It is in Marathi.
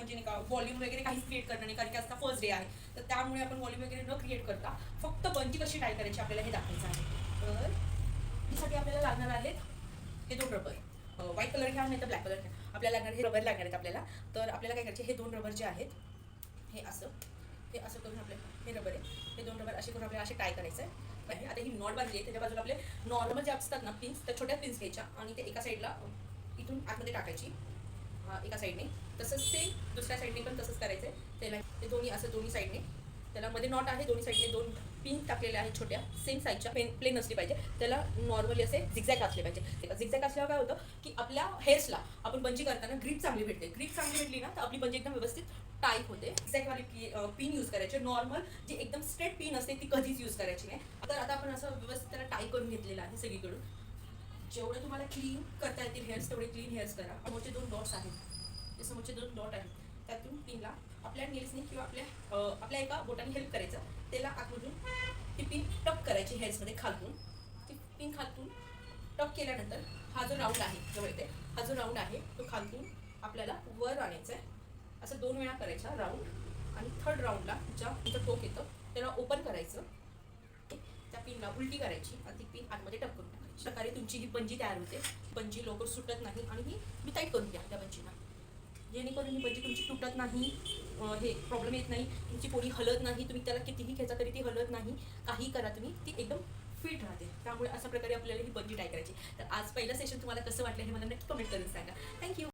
म्हणजे नाही का व्हॉल्यूम वगैरे काहीच क्रिएट करणार नाही कारण की आता फर्स्ट डे आहे. तर त्यामुळे आपण व्हॉल्यूम वगैरे न क्रिएट करता फक्त बंची कशी ट्राय करायची आपल्याला हे दाखवायचं आहे. तर यासाठी आपल्याला लागणार आहेत हे दोन रबर व्हाईट कलर घ्या नाही तर ब्लॅक कलर घ्या. आपल्याला लागणार हे रबर लागणार आहेत आपल्याला. तर आपल्याला काय करायचे हे दोन रबर जे आहेत हे असं हे असं करून आपले हे रबर आहे. हे दोन रबर असे करून आपल्याला असे टाय करायचं आहे. आता ही नॉट बांधली आहे त्याच्या बाजूला आपले नॉर्मल जे असतात ना पिन्स त्या छोट्या पिन्स घ्यायच्या आणि ते एका साईडला इथून आतमध्ये टाकायची. एका साईडने तसंच सेम दुसऱ्या साईडने पण तसंच करायचं आहे त्याला ते दोन्ही असं दोन्ही साईडने त्याला मध्ये नॉट आहे दोन्ही साईडने दोन पिन टाकलेल्या आहेत छोट्या सेम साईजच्या पेन प्लेन असली पाहिजे. त्याला नॉर्मली असे झिगझॅक असले पाहिजे. झिगझॅक असल्यावर काय होतं की आपल्या हेअर्सला आपण बंजी करताना ग्रीप चांगली भेटते. ग्रीप चांगली भेटली ना तर आपली बंजी एकदम व्यवस्थित टाईप होते. झिगझॅकवाली पिन यूज करायचे. नॉर्मल जी एकदम स्ट्रेट पिन असते ती कधीच यूज करायची नाही. तर आता आपण असं व्यवस्थित त्याला टाई करून घेतलेलं आहे सगळीकडून. जेवढं तुम्हाला क्लीन करता येतील हेअर्स तेवढे क्लीन हेअर्स करा. मोठे दोन डॉट्स आहेत. ते समोरचे दोन डॉट आहेत. त्यातून पिनला आपल्या नेल्सने किंवा आपल्या आपल्या एका बोटाने हेल्प करायचं. त्याला आतमधून ती पिन टप करायची हेअर्समध्ये खालतून. ती पिन खालतून टप केल्यानंतर हा जो राऊंड आहे जवळ येते हा जो राऊंड आहे तो खालतून आपल्याला वर आणायचा आहे असं दोन वेळा करायचा राऊंड आणि थर्ड राऊंडला ज्या तिथं टोक येतं त्याला ओपन करायचं. त्या पिनला उलटी करायची आणि ती पिन आतमध्ये टप करून टाकायची. प्रकारे तुमची ही पंजी तयार होते. पंजी लवकर सुटत नाही आणि ही मी टाईट करून द्या त्या पंजीला जेणेकरून ही भजी तुमची तुटत नाही हे प्रॉब्लेम येत नाही तुमची पोळी हलत नाही तुम्ही त्याला कितीही खेचा तरी ती हलत नाही काही करा तुम्ही ती एकदम फिट राहते. त्यामुळे अशा प्रकारे आपल्याला ही बजी टाय करायची तर आज पहिलं सेशन तुम्हाला कसं वाटलं हे मला नक्की कमेंट करून सांगा. थँक्यू